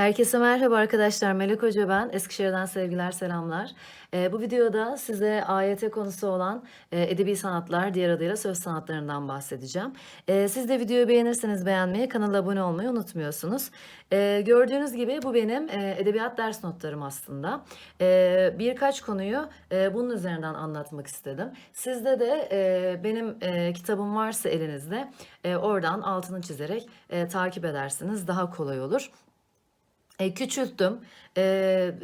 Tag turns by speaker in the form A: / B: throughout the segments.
A: Herkese merhaba arkadaşlar. Melek Hoca ben. Eskişehir'den sevgiler, selamlar. Ee, bu videoda size AYT konusu olan e, edebi sanatlar, diğer adıyla söz sanatlarından bahsedeceğim. Ee, siz de videoyu beğenirseniz beğenmeyi, kanala abone olmayı unutmuyorsunuz. Ee, gördüğünüz gibi bu benim e, edebiyat ders notlarım aslında. Ee, birkaç konuyu e, bunun üzerinden anlatmak istedim. Sizde de e, benim e, kitabım varsa elinizde e, oradan altını çizerek e, takip edersiniz. Daha kolay olur. E, küçülttüm. E,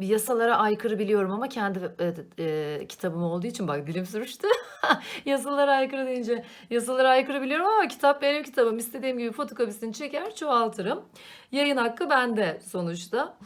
A: yasalara aykırı biliyorum ama kendi e, e, kitabım olduğu için bak dilim sürçtü. yasalara aykırı deyince yasalara aykırı biliyorum ama kitap benim kitabım. İstediğim gibi fotokopisini çeker çoğaltırım. Yayın hakkı bende sonuçta.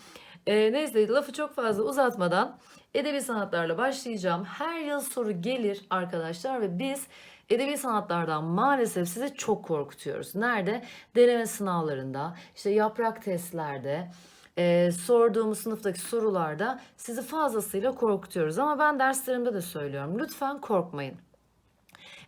A: E, neyse lafı çok fazla uzatmadan edebi sanatlarla başlayacağım. Her yıl soru gelir arkadaşlar ve biz edebi sanatlardan maalesef sizi çok korkutuyoruz. Nerede? Deneme sınavlarında, işte yaprak testlerde, e, sorduğumuz sınıftaki sorularda sizi fazlasıyla korkutuyoruz. Ama ben derslerimde de söylüyorum. Lütfen korkmayın.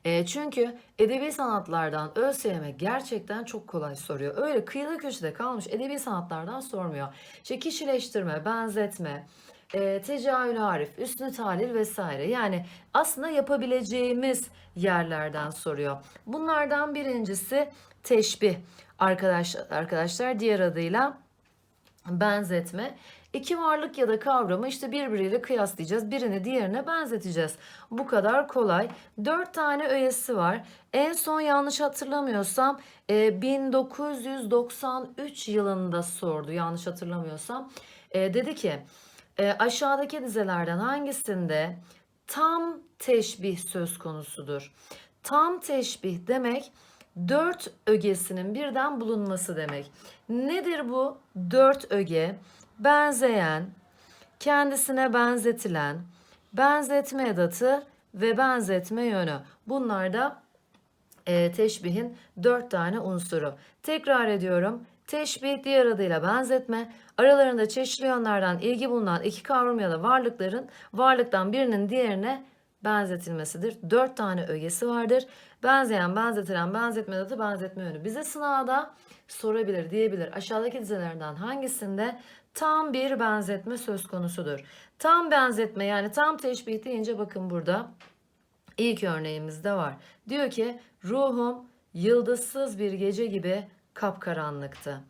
A: E, çünkü edebi sanatlardan ÖSYM gerçekten çok kolay soruyor. Öyle kıyıda köşede kalmış edebi sanatlardan sormuyor. İşte kişileştirme, benzetme, e, tecahül harif, üstünü talil vesaire. Yani aslında yapabileceğimiz yerlerden soruyor. Bunlardan birincisi teşbih arkadaşlar, arkadaşlar diğer adıyla benzetme. İki varlık ya da kavramı işte birbiriyle kıyaslayacağız. Birini diğerine benzeteceğiz. Bu kadar kolay. Dört tane öğesi var. En son yanlış hatırlamıyorsam e, 1993 yılında sordu. Yanlış hatırlamıyorsam. Dedi ki e, aşağıdaki dizelerden hangisinde tam teşbih söz konusudur? Tam teşbih demek dört ögesinin birden bulunması demek. Nedir bu dört öge? Benzeyen, kendisine benzetilen, benzetme edatı ve benzetme yönü. Bunlar da e, teşbihin dört tane unsuru. Tekrar ediyorum. Teşbih diğer adıyla benzetme. Aralarında çeşitli yönlerden ilgi bulunan iki kavram ya da varlıkların varlıktan birinin diğerine benzetilmesidir. Dört tane ögesi vardır. Benzeyen, benzetilen, benzetme edatı, benzetme yönü. Bize sınavda sorabilir, diyebilir. Aşağıdaki dizelerden hangisinde tam bir benzetme söz konusudur? Tam benzetme yani tam teşbih deyince bakın burada ilk örneğimizde var. Diyor ki ruhum yıldızsız bir gece gibi kapkaranlıktı.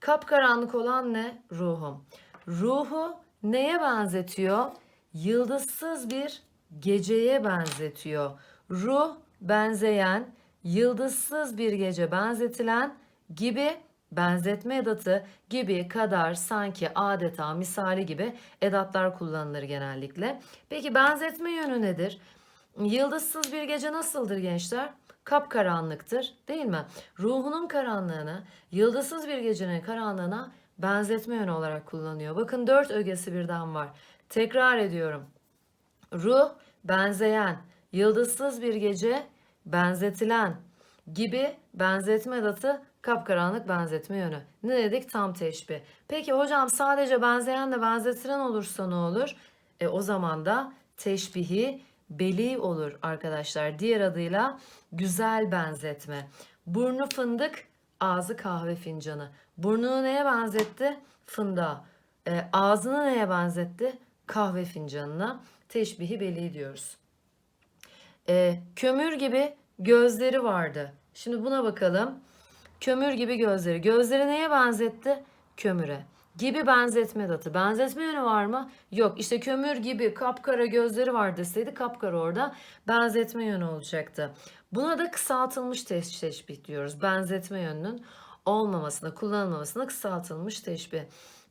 A: Kapkaranlık olan ne? Ruhum. Ruhu neye benzetiyor? Yıldızsız bir geceye benzetiyor. Ruh benzeyen, yıldızsız bir gece benzetilen gibi benzetme edatı gibi, kadar, sanki, adeta, misali gibi edatlar kullanılır genellikle. Peki benzetme yönü nedir? Yıldızsız bir gece nasıldır gençler? Kapkaranlıktır değil mi? Ruhunun karanlığını yıldızsız bir gecenin karanlığına benzetme yönü olarak kullanıyor. Bakın dört ögesi birden var. Tekrar ediyorum. Ruh benzeyen, yıldızsız bir gece benzetilen gibi benzetme edatı kapkaranlık benzetme yönü. Ne dedik? Tam teşbih. Peki hocam sadece benzeyen de benzetilen olursa ne olur? E o zaman da teşbihi beli olur arkadaşlar. Diğer adıyla güzel benzetme. Burnu fındık, ağzı kahve fincanı. Burnunu neye benzetti? Fındığa. E, ağzını neye benzetti? Kahve fincanına. Teşbihi beli diyoruz. E, kömür gibi gözleri vardı. Şimdi buna bakalım. Kömür gibi gözleri. Gözleri neye benzetti? Kömüre. Gibi benzetme datı. Benzetme yönü var mı? Yok. İşte kömür gibi kapkara gözleri var deseydi kapkara orada benzetme yönü olacaktı. Buna da kısaltılmış teş- teşbih diyoruz. Benzetme yönünün olmamasına, kullanılmamasına kısaltılmış teşbih.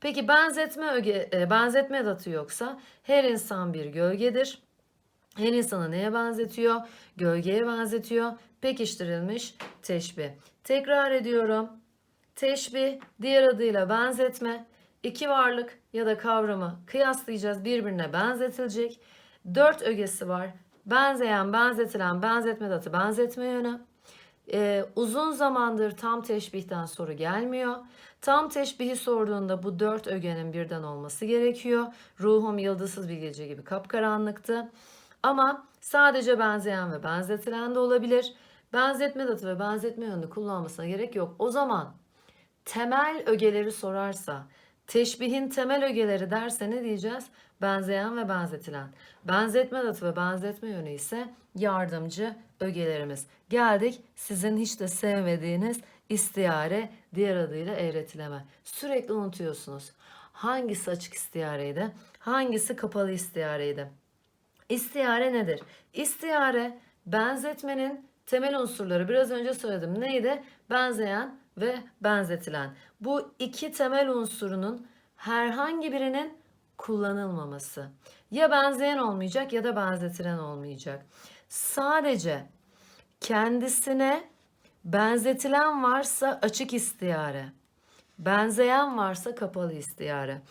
A: Peki benzetme öge, e, benzetme edatı yoksa her insan bir gölgedir. Her insanı neye benzetiyor? Gölgeye benzetiyor. Pekiştirilmiş teşbih. Tekrar ediyorum. Teşbih diğer adıyla benzetme. İki varlık ya da kavramı kıyaslayacağız. Birbirine benzetilecek. Dört ögesi var. Benzeyen, benzetilen, benzetme datı, benzetme yönü. Ee, uzun zamandır tam teşbihten soru gelmiyor. Tam teşbihi sorduğunda bu dört ögenin birden olması gerekiyor. Ruhum yıldızsız bir gece gibi kapkaranlıktı. Ama sadece benzeyen ve benzetilen de olabilir. Benzetme datı ve benzetme yönünü kullanmasına gerek yok. O zaman temel ögeleri sorarsa, teşbihin temel ögeleri derse ne diyeceğiz? Benzeyen ve benzetilen. Benzetme datı ve benzetme yönü ise yardımcı ögelerimiz. Geldik sizin hiç de sevmediğiniz istiyare, diğer adıyla eğretileme. Sürekli unutuyorsunuz. Hangisi açık istiyareydi? Hangisi kapalı istiyareydi? İstiyare nedir? İstiyare benzetmenin temel unsurları biraz önce söyledim. Neydi? Benzeyen ve benzetilen. Bu iki temel unsurunun herhangi birinin kullanılmaması. Ya benzeyen olmayacak ya da benzetilen olmayacak. Sadece kendisine benzetilen varsa açık istiyare. Benzeyen varsa kapalı istiyare.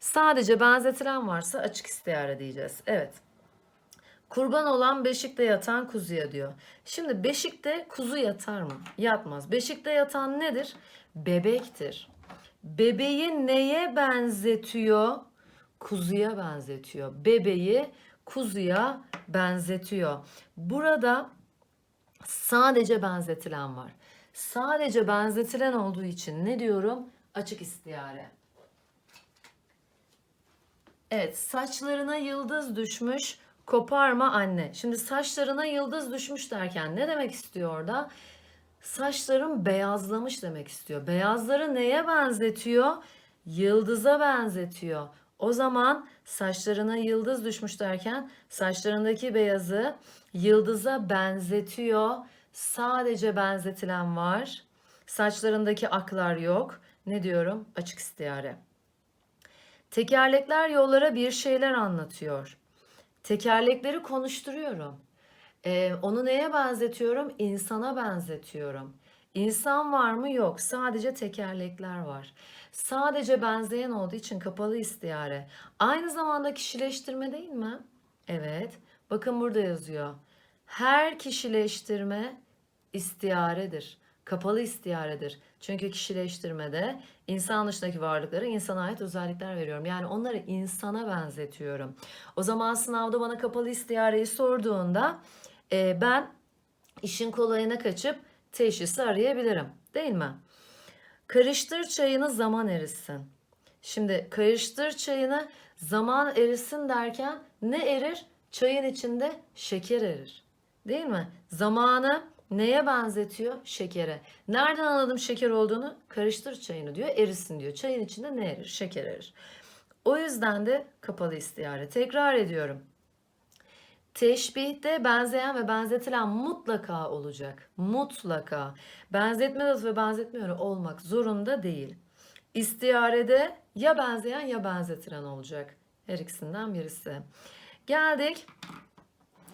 A: Sadece benzetilen varsa açık istiyare diyeceğiz. Evet. Kurban olan beşikte yatan kuzuya diyor. Şimdi beşikte kuzu yatar mı? Yatmaz. Beşikte yatan nedir? Bebektir. Bebeği neye benzetiyor? Kuzuya benzetiyor. Bebeği kuzuya benzetiyor. Burada sadece benzetilen var. Sadece benzetilen olduğu için ne diyorum? Açık istiyare. Evet, saçlarına yıldız düşmüş, koparma anne. Şimdi saçlarına yıldız düşmüş derken ne demek istiyor orada? Saçların beyazlamış demek istiyor. Beyazları neye benzetiyor? Yıldıza benzetiyor. O zaman saçlarına yıldız düşmüş derken saçlarındaki beyazı yıldıza benzetiyor. Sadece benzetilen var. Saçlarındaki aklar yok. Ne diyorum? Açık istiyare. Tekerlekler yollara bir şeyler anlatıyor. Tekerlekleri konuşturuyorum. Ee, onu neye benzetiyorum? İnsana benzetiyorum. İnsan var mı? Yok. Sadece tekerlekler var. Sadece benzeyen olduğu için kapalı istiyare. Aynı zamanda kişileştirme değil mi? Evet. Bakın burada yazıyor. Her kişileştirme istiyaredir. Kapalı istiyaredir. Çünkü kişileştirmede insan dışındaki varlıklara insana ait özellikler veriyorum. Yani onları insana benzetiyorum. O zaman sınavda bana kapalı istiyareyi sorduğunda e, ben işin kolayına kaçıp teşhisi arayabilirim. Değil mi? Karıştır çayını zaman erisin. Şimdi karıştır çayını zaman erisin derken ne erir? Çayın içinde şeker erir. Değil mi? Zamanı neye benzetiyor? Şekere. Nereden anladım şeker olduğunu? Karıştır çayını diyor, erisin diyor. Çayın içinde ne erir? Şeker erir. O yüzden de kapalı istiyare. Tekrar ediyorum. Teşbihte benzeyen ve benzetilen mutlaka olacak. Mutlaka. Benzetme datı ve benzetme yönü olmak zorunda değil. İstiyarede ya benzeyen ya benzetilen olacak. Her ikisinden birisi. Geldik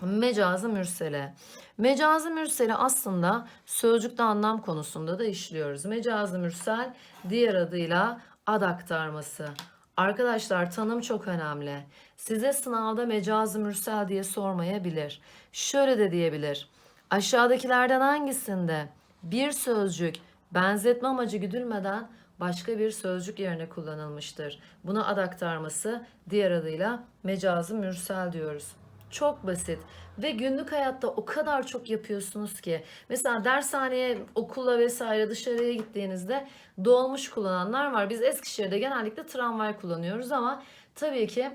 A: mecazı mürsele. Mecazı mürseli aslında sözcükte anlam konusunda da işliyoruz. Mecazı mürsel diğer adıyla ad aktarması. Arkadaşlar tanım çok önemli. Size sınavda mecazı mürsel diye sormayabilir. Şöyle de diyebilir. Aşağıdakilerden hangisinde bir sözcük benzetme amacı güdülmeden başka bir sözcük yerine kullanılmıştır? Buna ad aktarması diğer adıyla mecazı mürsel diyoruz. Çok basit ve günlük hayatta o kadar çok yapıyorsunuz ki. Mesela dershaneye, okula vesaire dışarıya gittiğinizde dolmuş kullananlar var. Biz Eskişehir'de genellikle tramvay kullanıyoruz ama tabii ki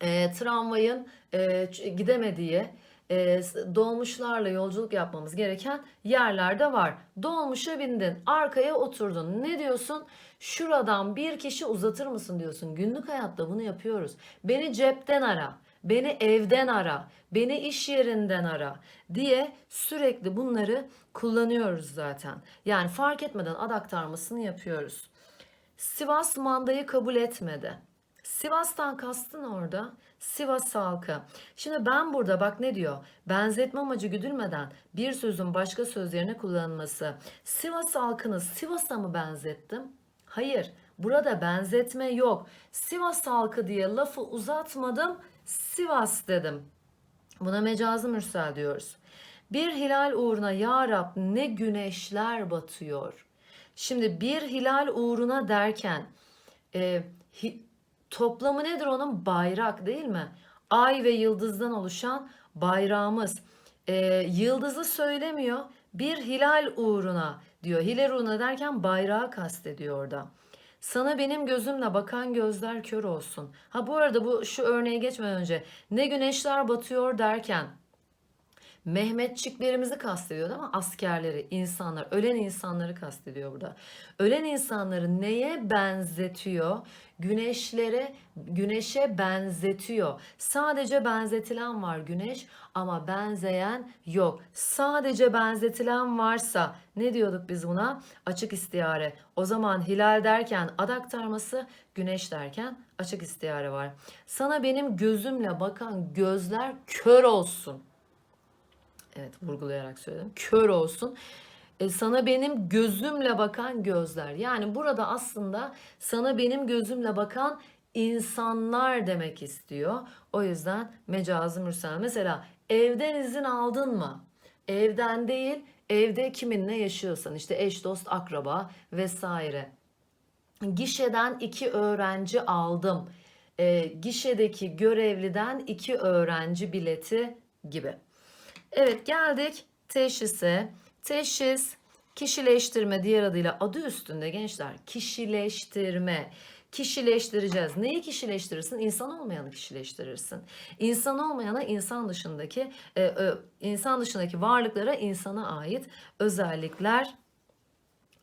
A: e, tramvayın e, gidemediği e, dolmuşlarla yolculuk yapmamız gereken yerlerde var. Dolmuşa bindin, arkaya oturdun. Ne diyorsun? Şuradan bir kişi uzatır mısın diyorsun. Günlük hayatta bunu yapıyoruz. Beni cepten ara. Beni evden ara, beni iş yerinden ara diye sürekli bunları kullanıyoruz zaten. Yani fark etmeden ad aktarmasını yapıyoruz. Sivas mandayı kabul etmedi. Sivas'tan kastın orada Sivas halkı. Şimdi ben burada bak ne diyor? Benzetme amacı güdülmeden bir sözün başka söz yerine kullanılması. Sivas halkını Sivas'a mı benzettim? Hayır. Burada benzetme yok. Sivas halkı diye lafı uzatmadım. Sivas dedim. Buna mecazı mürsel diyoruz. Bir hilal uğruna ya Rab ne güneşler batıyor. Şimdi bir hilal uğruna derken e, hi, toplamı nedir onun? Bayrak değil mi? Ay ve yıldızdan oluşan bayrağımız. E, yıldızı söylemiyor. Bir hilal uğruna diyor. Hileruna derken bayrağı kastediyor orada. Sana benim gözümle bakan gözler kör olsun. Ha bu arada bu şu örneğe geçmeden önce ne güneşler batıyor derken Mehmetçiklerimizi kastediyor değil mi? Askerleri, insanlar, ölen insanları kastediyor burada. Ölen insanları neye benzetiyor? Güneşlere, güneşe benzetiyor. Sadece benzetilen var güneş ama benzeyen yok. Sadece benzetilen varsa ne diyorduk biz buna? Açık istiyare. O zaman hilal derken ad aktarması, güneş derken açık istiyare var. Sana benim gözümle bakan gözler kör olsun. Evet vurgulayarak söyledim. Kör olsun. E, sana benim gözümle bakan gözler. Yani burada aslında sana benim gözümle bakan insanlar demek istiyor. O yüzden mecazı mürsel. Mesela evden izin aldın mı? Evden değil, evde kiminle yaşıyorsan işte eş, dost, akraba vesaire. Gişeden iki öğrenci aldım. E, gişedeki görevliden iki öğrenci bileti gibi. Evet geldik teşhise. Teşhis kişileştirme diğer adıyla adı üstünde gençler kişileştirme. Kişileştireceğiz. Neyi kişileştirirsin? İnsan olmayanı kişileştirirsin. İnsan olmayana insan dışındaki e, insan dışındaki varlıklara insana ait özellikler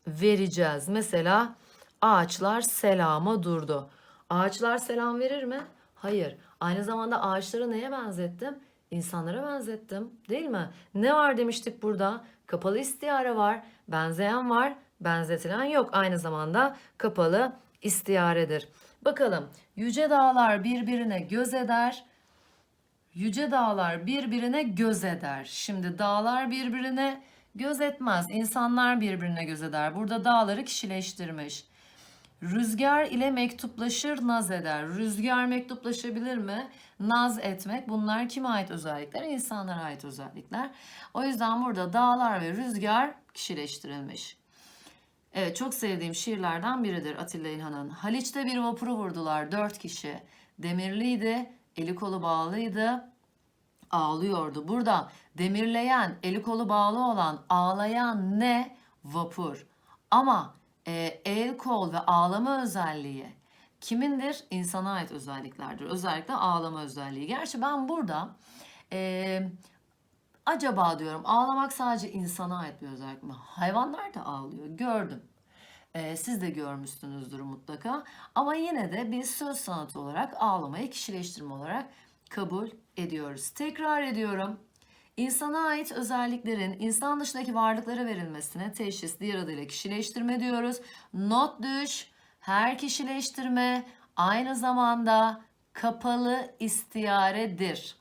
A: vereceğiz. Mesela ağaçlar selama durdu. Ağaçlar selam verir mi? Hayır. Aynı zamanda ağaçları neye benzettim? İnsanlara benzettim. Değil mi? Ne var demiştik burada? Kapalı istiyare var, benzeyen var, benzetilen yok. Aynı zamanda kapalı istiyaredir. Bakalım. Yüce dağlar birbirine göz eder. Yüce dağlar birbirine göz eder. Şimdi dağlar birbirine göz etmez. İnsanlar birbirine göz eder. Burada dağları kişileştirmiş. Rüzgar ile mektuplaşır, naz eder. Rüzgar mektuplaşabilir mi? Naz etmek. Bunlar kime ait özellikler? İnsanlara ait özellikler. O yüzden burada dağlar ve rüzgar kişileştirilmiş. Evet çok sevdiğim şiirlerden biridir Atilla İlhan'ın. Haliç'te bir vapuru vurdular dört kişi. Demirliydi, eli kolu bağlıydı, ağlıyordu. Burada demirleyen, eli kolu bağlı olan, ağlayan ne? Vapur. Ama e, el, kol ve ağlama özelliği kimindir? İnsana ait özelliklerdir. Özellikle ağlama özelliği. Gerçi ben burada e, acaba diyorum ağlamak sadece insana ait bir özellik mi? Hayvanlar da ağlıyor. Gördüm. E, siz de görmüşsünüzdür mutlaka. Ama yine de biz söz sanatı olarak ağlamayı kişileştirme olarak kabul ediyoruz. Tekrar ediyorum. İnsana ait özelliklerin insan dışındaki varlıklara verilmesine teşhis diğer adıyla kişileştirme diyoruz. Not düş, her kişileştirme aynı zamanda kapalı istiyaredir.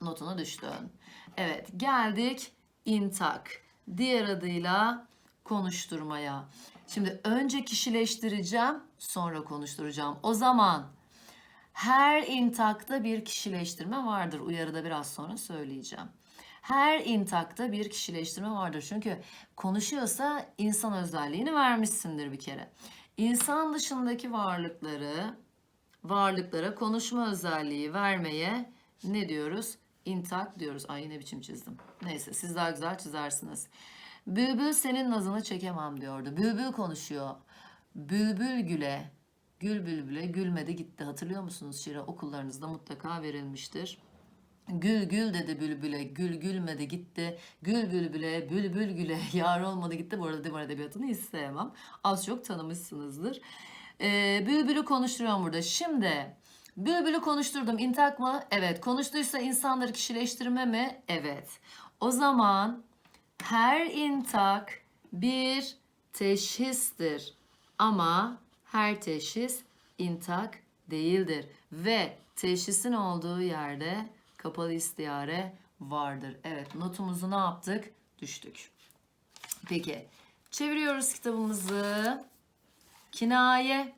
A: Notunu düştün. Evet geldik intak. Diğer adıyla konuşturmaya. Şimdi önce kişileştireceğim sonra konuşturacağım. O zaman her intakta bir kişileştirme vardır. Uyarıda biraz sonra söyleyeceğim. Her intakta bir kişileştirme vardır. Çünkü konuşuyorsa insan özelliğini vermişsindir bir kere. İnsan dışındaki varlıkları varlıklara konuşma özelliği vermeye ne diyoruz? İntak diyoruz. Ay ne biçim çizdim. Neyse siz daha güzel çizersiniz. Bülbül senin nazını çekemem diyordu. Bülbül konuşuyor. Bülbül güle, gül bülbüle gülmedi gitti. Hatırlıyor musunuz şiiri? Okullarınızda mutlaka verilmiştir. Gül gül dedi bülbüle, gül gülmedi gitti. Gül bülbüle, bülbül güle, yar olmadı gitti. Bu arada Divan Edebiyatı'nı hiç sevmem. Az çok tanımışsınızdır. Ee, bülbülü konuşturuyorum burada. Şimdi bülbülü konuşturdum. İntak mı? Evet. Konuştuysa insanları kişileştirme mi? Evet. O zaman her intak bir teşhistir. Ama her teşhis intak değildir. Ve teşhisin olduğu yerde kapalı istiyare vardır. Evet notumuzu ne yaptık? Düştük. Peki çeviriyoruz kitabımızı. Kinaye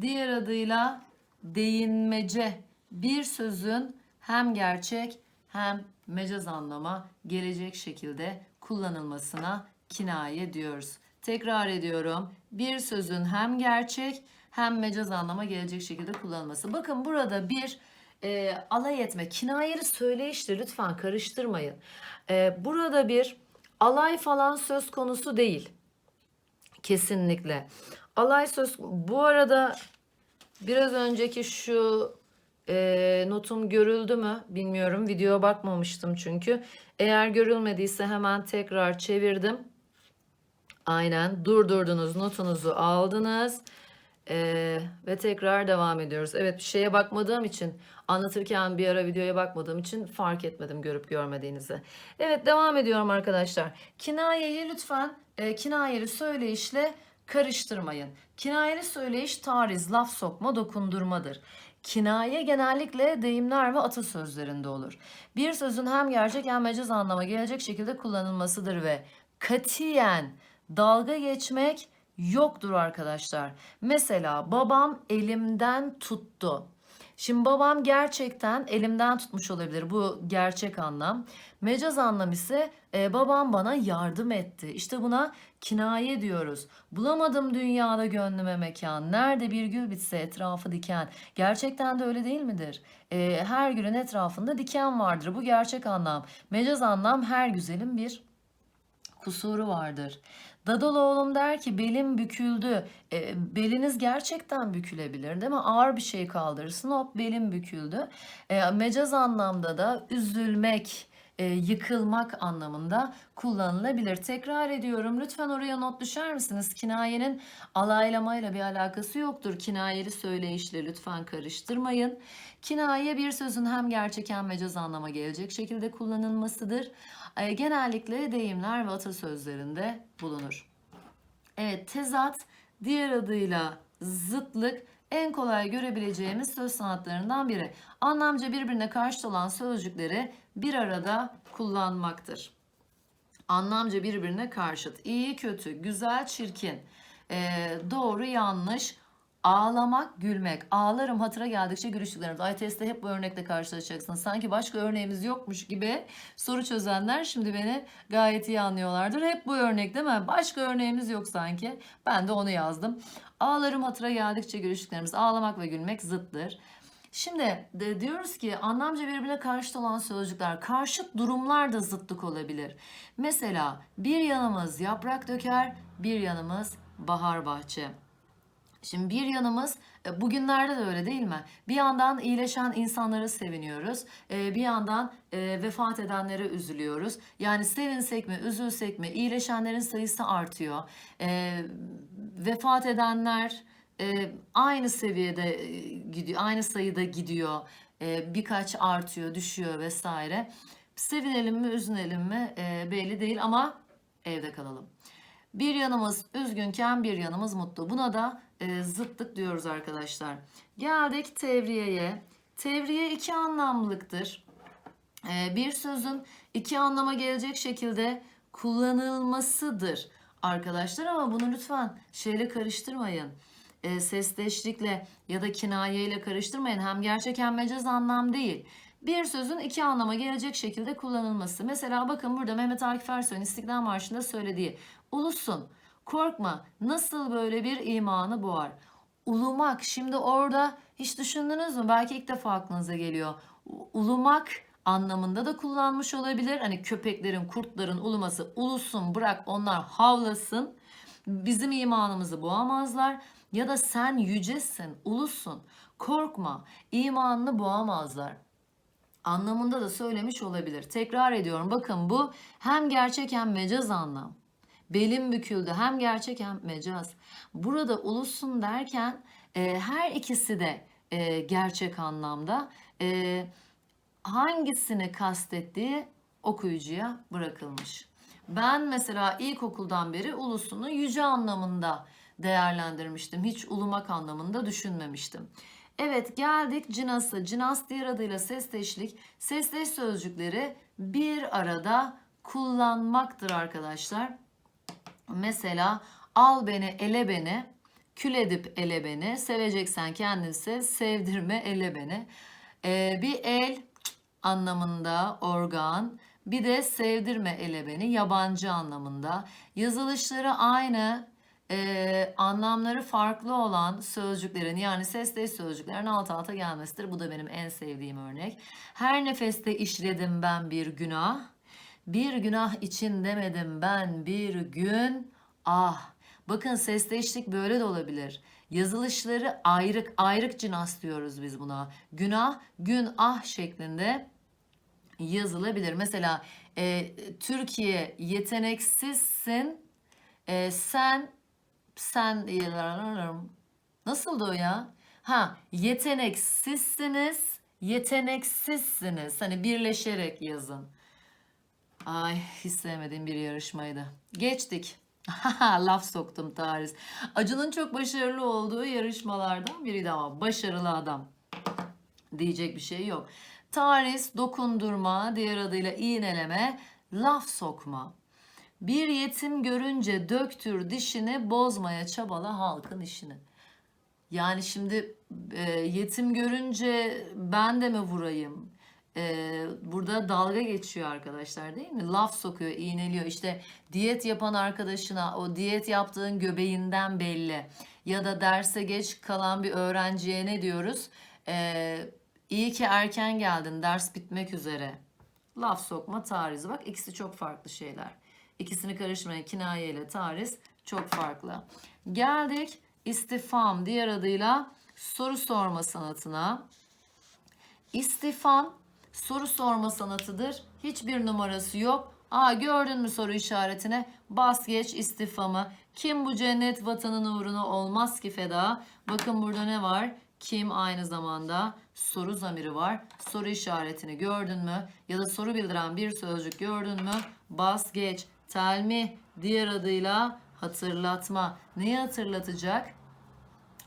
A: diğer adıyla değinmece bir sözün hem gerçek hem mecaz anlama gelecek şekilde kullanılmasına kinaye diyoruz. Tekrar ediyorum. Bir sözün hem gerçek hem mecaz anlama gelecek şekilde kullanılması. Bakın burada bir e, alay etme, kinayeli söyleyiştir lütfen karıştırmayın. E, burada bir alay falan söz konusu değil. Kesinlikle. Alay söz bu arada biraz önceki şu e, notum görüldü mü bilmiyorum. Videoya bakmamıştım çünkü. Eğer görülmediyse hemen tekrar çevirdim. Aynen durdurdunuz notunuzu aldınız. Ee, ve tekrar devam ediyoruz. Evet bir şeye bakmadığım için anlatırken bir ara videoya bakmadığım için fark etmedim görüp görmediğinizi. Evet devam ediyorum arkadaşlar. Kinayeyi lütfen e, kinayeli söyleyişle karıştırmayın. Kinayeli söyleyiş tariz, laf sokma, dokundurmadır. Kinaye genellikle deyimler ve atasözlerinde olur. Bir sözün hem gerçek hem mecaz anlama gelecek şekilde kullanılmasıdır ve katiyen dalga geçmek yoktur arkadaşlar. Mesela babam elimden tuttu. Şimdi babam gerçekten elimden tutmuş olabilir. Bu gerçek anlam. Mecaz anlam ise e, babam bana yardım etti. İşte buna kinaye diyoruz. Bulamadım dünyada gönlüme mekan. Nerede bir gül bitse etrafı diken. Gerçekten de öyle değil midir? E, her gülün etrafında diken vardır. Bu gerçek anlam. Mecaz anlam her güzelin bir kusuru vardır. Dadaloğlum der ki belim büküldü. E, beliniz gerçekten bükülebilir değil mi? Ağır bir şey kaldırırsın hop belim büküldü. E, mecaz anlamda da üzülmek, e, yıkılmak anlamında kullanılabilir. Tekrar ediyorum lütfen oraya not düşer misiniz? Kinayenin alaylamayla bir alakası yoktur. Kinayeli söyleyişle lütfen karıştırmayın. Kinaye bir sözün hem gerçek hem mecaz anlama gelecek şekilde kullanılmasıdır. E, genellikle deyimler ve atasözlerinde bulunur. Evet tezat diğer adıyla zıtlık en kolay görebileceğimiz söz sanatlarından biri. Anlamca birbirine karşıt olan sözcükleri bir arada kullanmaktır. Anlamca birbirine karşıt. İyi, kötü, güzel, çirkin, e, doğru, yanlış, Ağlamak, gülmek. Ağlarım hatıra geldikçe gülüştüklerimiz. ITS'te hep bu örnekle karşılaşacaksınız. Sanki başka örneğimiz yokmuş gibi soru çözenler şimdi beni gayet iyi anlıyorlardır. Hep bu örnek değil mi? Başka örneğimiz yok sanki. Ben de onu yazdım. Ağlarım hatıra geldikçe gülüştüklerimiz. Ağlamak ve gülmek zıttır. Şimdi de diyoruz ki anlamca birbirine karşıt olan sözcükler, karşıt durumlar da zıtlık olabilir. Mesela bir yanımız yaprak döker, bir yanımız bahar bahçe. Şimdi bir yanımız e, bugünlerde de öyle değil mi? Bir yandan iyileşen insanları seviniyoruz. E, bir yandan e, vefat edenlere üzülüyoruz. Yani sevinsek mi, üzülsek mi iyileşenlerin sayısı artıyor. Vefat edenler aynı seviyede gidiyor, aynı sayıda gidiyor. Birkaç artıyor, düşüyor vesaire. Sevinelim mi, üzülelim mi belli değil ama evde kalalım. Bir yanımız üzgünken bir yanımız mutlu. Buna da e, zıtlık diyoruz arkadaşlar. Geldik tevriyeye. Tevriye iki anlamlıktır. E, bir sözün iki anlama gelecek şekilde kullanılmasıdır arkadaşlar ama bunu lütfen şeyle karıştırmayın. E, sesleşlikle ya da kinayeyle karıştırmayın. Hem gerçek hem mecaz anlam değil. Bir sözün iki anlama gelecek şekilde kullanılması. Mesela bakın burada Mehmet Akif Ersoy'un İstiklal Marşı'nda söylediği ulusun, korkma nasıl böyle bir imanı boğar. Ulumak şimdi orada hiç düşündünüz mü? Belki ilk defa aklınıza geliyor. Ulumak anlamında da kullanmış olabilir. Hani köpeklerin, kurtların uluması ulusun bırak onlar havlasın. Bizim imanımızı boğamazlar. Ya da sen yücesin, ulusun, korkma, imanını boğamazlar anlamında da söylemiş olabilir. Tekrar ediyorum bakın bu hem gerçek hem mecaz anlam. Belim büküldü hem gerçek hem mecaz. Burada ulusun derken e, her ikisi de e, gerçek anlamda. E, hangisini kastettiği okuyucuya bırakılmış. Ben mesela ilkokuldan beri ulusunu yüce anlamında değerlendirmiştim. Hiç ulumak anlamında düşünmemiştim. Evet geldik cinası. Cinas diğer adıyla sesleşlik. Sesleş sözcükleri bir arada kullanmaktır arkadaşlar. Mesela al beni ele beni, kül edip ele beni, seveceksen kendisi sevdirme ele beni. Ee, bir el anlamında organ, bir de sevdirme ele beni yabancı anlamında. Yazılışları aynı e, anlamları farklı olan sözcüklerin yani sesli sözcüklerin alt alta gelmesidir. Bu da benim en sevdiğim örnek. Her nefeste işledim ben bir günah. Bir günah için demedim ben bir gün ah. Bakın sesleştik böyle de olabilir. Yazılışları ayrık ayrık cinas diyoruz biz buna. Günah gün ah şeklinde yazılabilir. Mesela e, Türkiye yeteneksizsin. E, sen sen nasıldı o ya? Ha yeteneksizsiniz. Yeteneksizsiniz. Hani birleşerek yazın. Ay hiç sevmediğim bir yarışmaydı. Geçtik. Laf soktum Tarih. Acun'un çok başarılı olduğu yarışmalardan biriydi ama başarılı adam. Diyecek bir şey yok. Taris, dokundurma, diğer adıyla iğneleme, laf sokma. Bir yetim görünce döktür dişini, bozmaya çabala halkın işini. Yani şimdi e, yetim görünce ben de mi vurayım? E, burada dalga geçiyor arkadaşlar değil mi? Laf sokuyor, iğneliyor. İşte diyet yapan arkadaşına o diyet yaptığın göbeğinden belli. Ya da derse geç kalan bir öğrenciye ne diyoruz? E, iyi ki erken geldin, ders bitmek üzere. Laf sokma, tariz. Bak ikisi çok farklı şeyler. İkisini karıştırmayın. Kinaye ile tariz çok farklı. Geldik istifam diğer adıyla soru sorma sanatına. İstifam soru sorma sanatıdır. Hiçbir numarası yok. Aa gördün mü soru işaretine? Bas geç istifamı. Kim bu cennet vatanın uğruna olmaz ki feda? Bakın burada ne var? Kim aynı zamanda soru zamiri var. Soru işaretini gördün mü? Ya da soru bildiren bir sözcük gördün mü? Bas geç. Telmih diğer adıyla hatırlatma. Neyi hatırlatacak?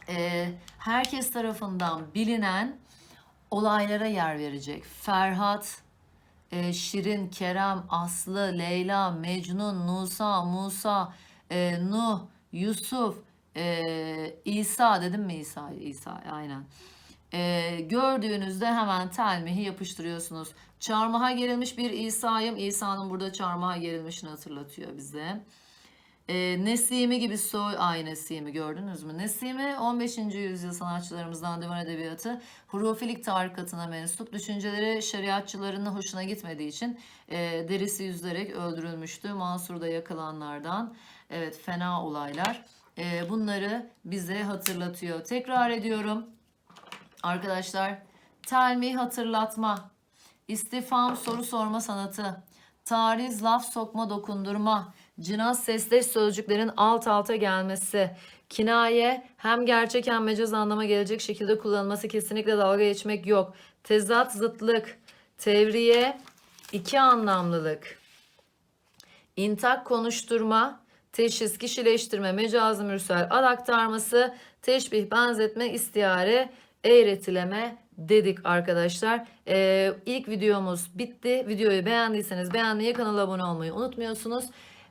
A: Ee, herkes tarafından bilinen olaylara yer verecek. Ferhat, e, Şirin, Kerem, Aslı, Leyla, Mecnun, Nusa, Musa, e, Nuh, Yusuf, e, İsa dedim mi İsa? İsa aynen. E, gördüğünüzde hemen telmihi yapıştırıyorsunuz. Çarmıha gerilmiş bir İsa'yım. İsa'nın burada çarmıha gerilmişini hatırlatıyor bize. E, Nesimi gibi soy, ay Nesimi gördünüz mü? Nesimi 15. yüzyıl sanatçılarımızdan divan edebiyatı hurufilik tarikatına mensup düşünceleri şeriatçıların hoşuna gitmediği için e, derisi yüzlerek öldürülmüştü. Mansur'da yakılanlardan evet fena olaylar. E, bunları bize hatırlatıyor. Tekrar ediyorum arkadaşlar. Telmi hatırlatma, istifam soru sorma sanatı, tariz laf sokma dokundurma, Cinas sesleş sözcüklerin alt alta gelmesi, kinaye hem gerçek hem mecaz anlama gelecek şekilde kullanılması kesinlikle dalga geçmek yok. Tezat zıtlık, tevriye iki anlamlılık, intak konuşturma, teşhis kişileştirme, mecazı mürsel ad aktarması, teşbih benzetme, istiyare, eğretileme dedik arkadaşlar. Ee, ilk videomuz bitti. Videoyu beğendiyseniz beğenmeyi, kanala abone olmayı unutmuyorsunuz.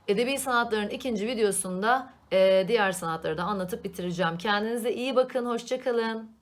A: Edebi sanatların ikinci videosunda e, diğer sanatları da anlatıp bitireceğim. Kendinize iyi bakın, hoşçakalın.